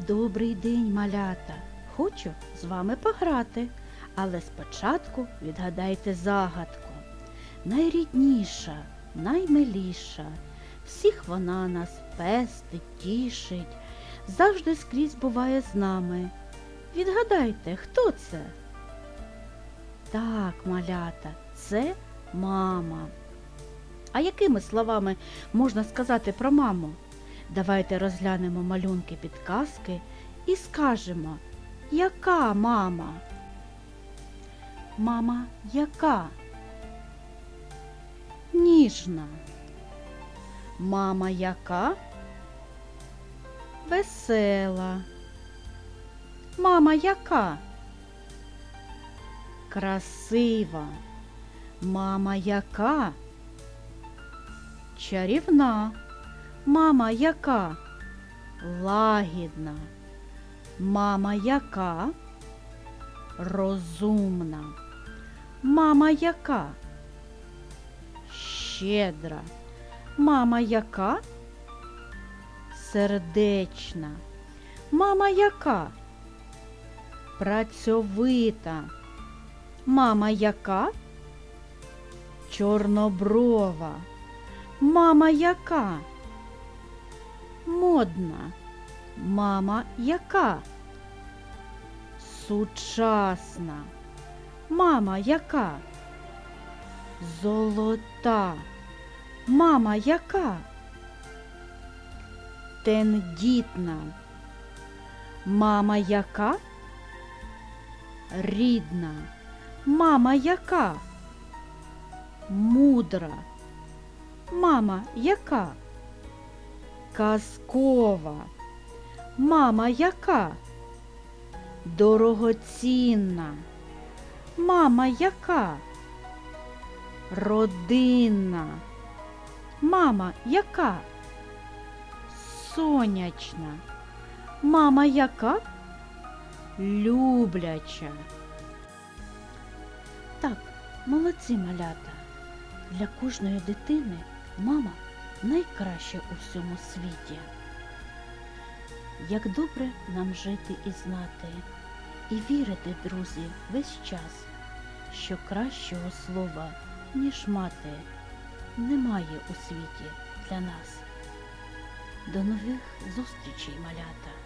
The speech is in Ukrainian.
Добрий день, малята! Хочу з вами пограти, але спочатку відгадайте загадку. Найрідніша, наймиліша, всіх вона нас пестить, тішить, завжди скрізь буває з нами. Відгадайте, хто це? Так, малята, це мама. А якими словами можна сказати про маму? Давайте розглянемо малюнки підказки і скажемо, яка мама? Мама яка? Ніжна. Мама яка? Весела. Мама яка? Красива. Мама яка? Чарівна. Мама яка? Лагідна. Мама яка? Розумна. Мама яка? Щедра. Мама яка? Сердечна. Мама яка? Працьовита. Мама яка? Чорноброва. Мама яка? Модна. Мама яка? Сучасна. Мама яка? Золота. Мама яка? Тендітна. Мама яка? Рідна. Мама яка? Мудра. Мама яка? Казкова. Мама яка? Дорогоцінна. Мама яка? Родинна. Мама яка? Сонячна. Мама яка? Любляча. Так, молодці малята. Для кожної дитини мама найкраща у всьому світі. Як добре нам жити і знати, і вірити, друзі, весь час, що кращого слова, ніж мати, немає у світі для нас. До нових зустрічей, малята!